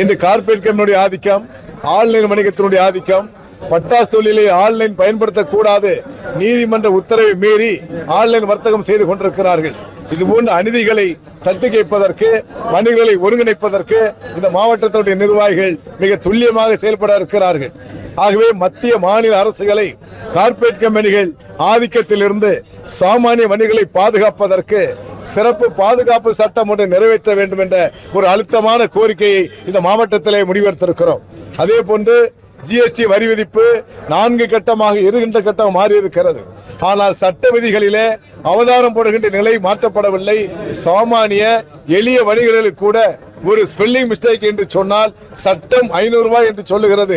இன்று கார்பரேட் கம்பெனியுடைய ஆதிக்கம் ஆன்லைன் வணிகத்தினுடைய ஆதிக்கம் பட்டாசு தொழிலை ஆன்லைன் பயன்படுத்தக்கூடாது நீதிமன்ற உத்தரவை மீறி ஆன்லைன் வர்த்தகம் செய்து கொண்டிருக்கிறார்கள். இதுபோன்ற அநீதிகளை தட்டி கேட்பதற்கு வணிகர்களை ஒருங்கிணைப்பதற்கு இந்த மாவட்டத்தினுடைய நிர்வாகிகள் மிக துல்லியமாக செயல்பட இருக்கிறார்கள். ஆகவே மத்திய மாநில அரசுகளை கார்ப்பரேட் கம்பெனிகள் ஆதிக்கத்திலிருந்து சாமானிய வணிகளை பாதுகாப்பதற்கு சிறப்பு பாதுகாப்பு சட்டம் ஒன்றை நிறைவேற்ற வேண்டும் என்ற ஒரு அழுத்தமான கோரிக்கையை இந்த மாவட்டத்திலே முடிவெடுத்திருக்கிறோம். அதே போன்று ஜிஎஸ்டி வரி விதிப்பு நான்கு கட்டமாக இருகின்ற கட்டம் மாறி இருக்கிறது ஆனால் சட்ட விதிகளிலே அவதாரம் போடுகின்ற நிலை மாற்றப்படவில்லை. சாமானிய எளிய வணிகர்களுக்கு கூட ஒரு ஸ்பெல்லிங் மிஸ்டேக் என்று சொன்னால் சட்டம் ஐநூறு ரூபாய் என்று சொல்லுகிறது.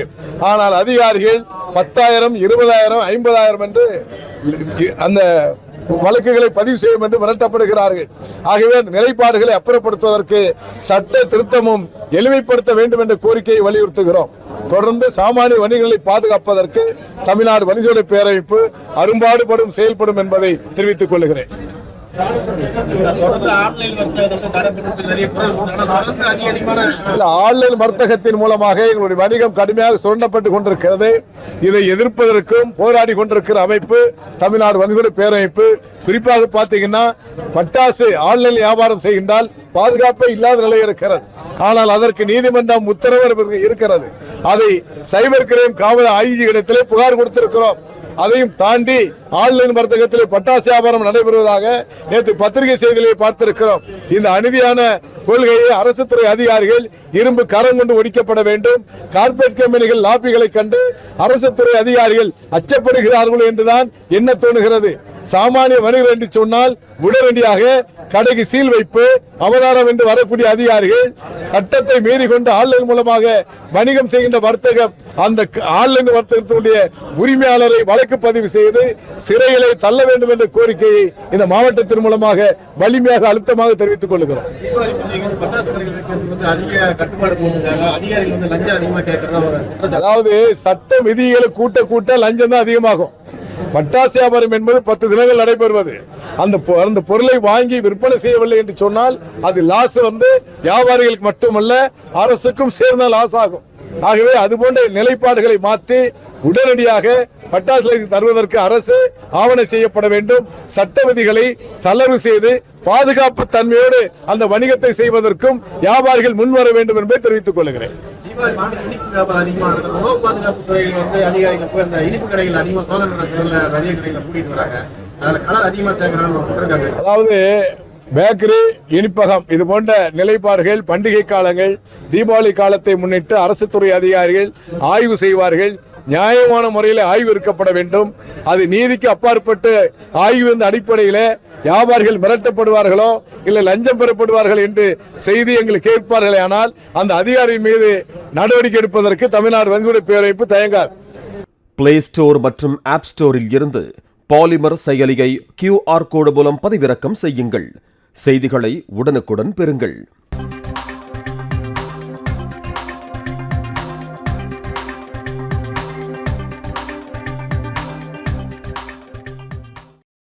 ஆனால் அதிகாரிகள் பத்தாயிரம் இருபதாயிரம் ஐம்பதாயிரம் என்று அந்த வழக்குகளை பதிவு செய்யும் என்று மிரட்டப்படுகிறார்கள். ஆகவே அந்த நிலைப்பாடுகளை அப்புறப்படுத்துவதற்கு சட்ட திருத்தமும் எளிமைப்படுத்த வேண்டும் என்ற கோரிக்கையை வலியுறுத்துகிறோம். தொடர்ந்து சாமானிய வணிகங்களை பாதுகாப்பதற்கு தமிழ்நாடு வணிகோட பேரமைப்பு அரும்பாடுபடும் செயல்படும் என்பதை தெரிவித்துக் கொள்கிறேன். ஆன்லைன் வர்த்தகத்தின் மூலமாக எங்களுடைய வணிகம் கடுமையாக சுரண்டப்பட்டு கொண்டிருக்கிறது. இதை எதிர்ப்பதற்கும் போராடி கொண்டிருக்கிற அமைப்பு தமிழ்நாடு வணிகர் பேரமைப்பு. குறிப்பாக பார்த்தீங்கன்னா பட்டாசு ஆன்லைன் வியாபாரம் செய்கின்றால் பாதுகாப்பே இல்லாத நிலை இருக்கிறது. ஆனால் அதற்கு நீதிமன்றம் உத்தரவு இருக்கிறது. அதை சைபர் கிரைம் காவல் ஐஜி இடத்திலே புகார் கொடுத்திருக்கிறோம். அதையும் தாண்டி ஆன்லைன் வர்த்தகத்தில் பட்டாசு வியாபாரம் நடைபெறுவதாக நேற்று பத்திரிகை செய்திகளை பார்த்திருக்கிறோம். இந்த அநீதியான கொள்கையை அரசு துறை அதிகாரிகள் இரும்பு கரம் கொண்டு ஒடிக்கப்பட வேண்டும். கார்பரேட் கம்பெனிகள் லாபிகளை கண்டு அரசு துறை அதிகாரிகள் அச்சப்படுகிறார்கள் என்றுதான் என்ன தோணுகிறது. சாமானிய வணிகர் என்று சொன்னால் உடனடியாக கடைக்கு சீல் வைப்பு அவதாரம் என்று வரக்கூடிய அதிகாரிகள் சட்டத்தை மீறி கொண்டு ஆன்லைன் மூலமாக வணிகம் செய்கின்ற வர்த்தகம் அந்த ஆன்லைன் வர்த்தகத்தினுடைய உரிமையாளரை வழக்கு பதிவு செய்து சிறைகளை தள்ள வேண்டும் என்ற கோரிக்கையை இந்த மாவட்டத்தின் மூலமாக வலிமையாக அழுத்தமாக தெரிவித்துக் கொள்கிறோம். அதாவது சட்ட விதிகளை கூட்ட கூட்ட லஞ்சம் தான் அதிகமாகும். பட்டாசு வியாபாரம் என்பது பத்து தினங்கள் நடைபெறுவது. அந்த பொ- அந்த பொருளை வாங்கி விற்பனை செய்யவில்லை என்று சொன்னால் அது லாஸ் வந்து வியாபாரிகளுக்கு மட்டுமல்ல அரசுக்கும் சேர்ந்த லாஸ் ஆகும். ஆகவே அது போன்ற நிலைப்பாடுகளை மாற்றி உடனடியாக பட்டாசு லைசன்ஸ் தருவதற்கு அரசு ஆவணம் செய்யப்பட வேண்டும். சட்ட விதிகளை தளர்வு செய்து பாதுகாப்பு தன்மையோடு அந்த வணிகத்தை செய்வதற்கும் வியாபாரிகள் முன்வர வேண்டும் என்பதை தெரிவித்துக் கொள்கிறேன். தீபாவளி இனிப்பு வியாபாரம் அதிகமா உணவு பாதுகாப்பு துறையில் வந்து அதிகாரிகள் போய் அந்த இனிப்பு கடைகள் அதிகமாக சோதனை நடத்துறதுல நிறைய கடைகளை கூட்டிட்டு வராங்க. அதுல கலர் அதிகமா சேர்க்கறாங்க அதாவது பேக்கரி இனிப்பகம் இது போன்ற நிலைப்பாடுகள் பண்டிகை காலங்கள் தீபாவளி காலத்தை முன்னிட்டு அரசு துறை அதிகாரிகள் ஆய்வு செய்வார்கள். நியாயமான முறையில் ஆய்வு இருக்கப்பட வேண்டும். அது நீதிக்கு அப்பாற்பட்டு ஆய்வு இந்த அடிப்படையில் வியாபாரிகள் மிரட்டப்படுவார்களோ இல்லை லஞ்சம் பெறப்படுவார்கள் என்று செய்தி எங்களுக்கு கேட்பார்களே ஆனால் அந்த அதிகாரியின் மீது நடவடிக்கை எடுப்பதற்கு தமிழ்நாடு வங்கியுடைய பேரமைப்பு தயங்காது. பிளே ஸ்டோர் மற்றும் ஆப் ஸ்டோரில் இருந்து பாலிமர் செயலியை கியூஆர் கோடு மூலம் பதிவிறக்கம் செய்யுங்கள். செய்திகளை உடனுக்குடன் பெறுங்கள்.